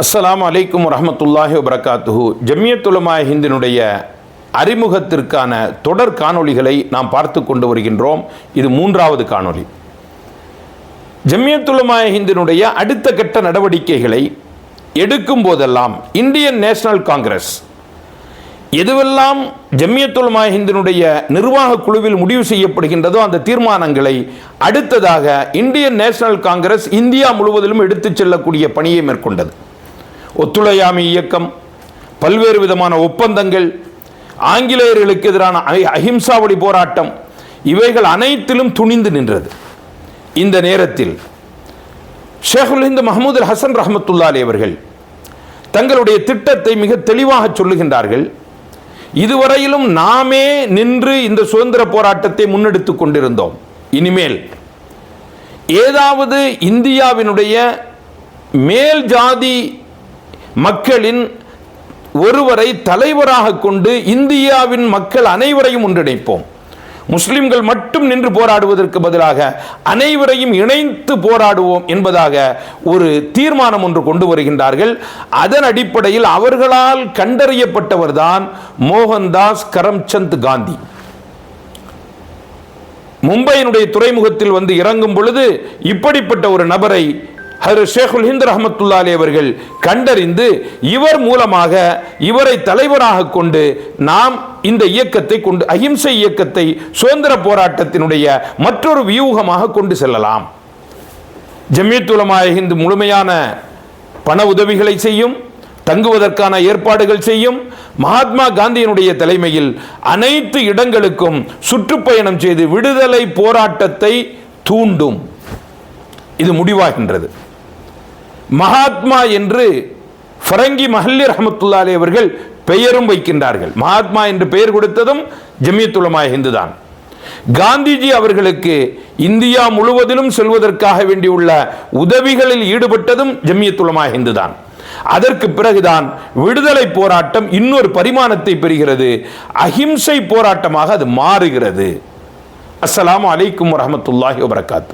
அஸ்லாம் அலைக்கும் வரஹ்மத்துல்லாஹி வபரகாத்துஹு. ஜம்யத்துலமா ஹிந்தினுடைய அறிமுகத்திற்கான தொடர் காணொளிகளை நாம் பார்த்து கொண்டு வருகின்றோம். இது மூன்றாவது காணொளி. ஜம்யத்துலமா ஹிந்தினுடைய அடுத்த கட்ட நடவடிக்கைகளை எடுக்கும் போதெல்லாம் இந்தியன் நேஷனல் காங்கிரஸ் எதுவெல்லாம் ஜம்மியத்துலமா ஹிந்தினுடைய நிர்வாக குழுவில் முடிவு செய்யப்படுகின்றதோ அந்த தீர்மானங்களை அடுத்ததாக இந்தியன் நேஷனல் காங்கிரஸ் இந்தியா முழுவதிலும் எடுத்துச் செல்லக்கூடிய பணியை மேற்கொண்டது. ஒத்துழையாமை இயக்கம் பல்வேறு விதமான ஒப்பந்தங்கள் ஆங்கிலேயர்களுக்கு எதிரான அஹி- போராட்டம் இவைகள் அனைத்திலும் துணிந்து நின்றது. இந்த நேரத்தில் ஷேகுல் ஹிந்து மஹமூது ஹசன் ரஹமத்துல்லாலி அவர்கள் தங்களுடைய திட்டத்தை மிக தெளிவாக சொல்லுகின்றார்கள். இதுவரையிலும் நாமே நின்று இந்த சுதந்திர போராட்டத்தை முன்னெடுத்துக் கொண்டிருந்தோம். இனிமேல் ஏதாவது இந்தியாவினுடைய மேல் ஜாதி மக்களின் ஒருவரை தலைவராக கொண்டு இந்தியாவின் மக்கள் அனைவரையும் ஒன்றிணைப்போம். முஸ்லிம்கள் மட்டும் நின்று போராடுவதற்கு பதிலாக அனைவரையும் இணைத்து போராடுவோம் என்பதாக ஒரு தீர்மானம் ஒன்று கொண்டு வருகின்றார்கள். அதன் அடிப்படையில் அவர்களால் கண்டறியப்பட்டவர்தான் மோகன்தாஸ் கரம்சந்த் காந்தி. மும்பையினுடைய துறைமுகத்தில் வந்து இறங்கும் பொழுது இப்படிப்பட்ட ஒரு நபரை ஹரு ஷேகுல் ஹிந்த் ரஹமத்துல்லாலே அவர்கள் கண்டறிந்து இவர் மூலமாக இவரை தலைவராக கொண்டு நாம் இந்த இயக்கத்தை கொண்டு அஹிம்சை இயக்கத்தை சுதந்திர போராட்டத்தினுடைய மற்றொரு வியூகமாக கொண்டு செல்லலாம். ஜமியத்துலமாய ஹிந்து முழுமையான பண உதவிகளை செய்யும் தங்குவதற்கான ஏற்பாடுகள் செய்யும் மகாத்மா காந்தியினுடைய தலைமையில் அனைத்து இடங்களுக்கும் சுற்றுப்பயணம் செய்து விடுதலை போராட்டத்தை தூண்டும். இது முடிவாகின்றது. மகாத்மா என்று ஃபரங்கி மஹல்லி ரஹமத்துல்லாலே அவர்கள் பெயரும் வைக்கின்றார்கள். மகாத்மா என்று பெயர் கொடுத்ததும் ஜமியத்துலமா ஹிந்து தான் காந்திஜி அவர்களுக்கு இந்தியா முழுவதிலும் செல்வதற்காக வேண்டியுள்ள உதவிகளில் ஈடுபட்டதும் ஜமியத்துலமா ஹிந்து தான் அதற்கு பிறகுதான் விடுதலை போராட்டம் இன்னொரு பரிமாணத்தை பெறுகிறது. அஹிம்சை போராட்டமாக அது மாறுகிறது. அஸ்லாம் அலைக்கும் வரமத்துல்லாஹி வபரகாத்து.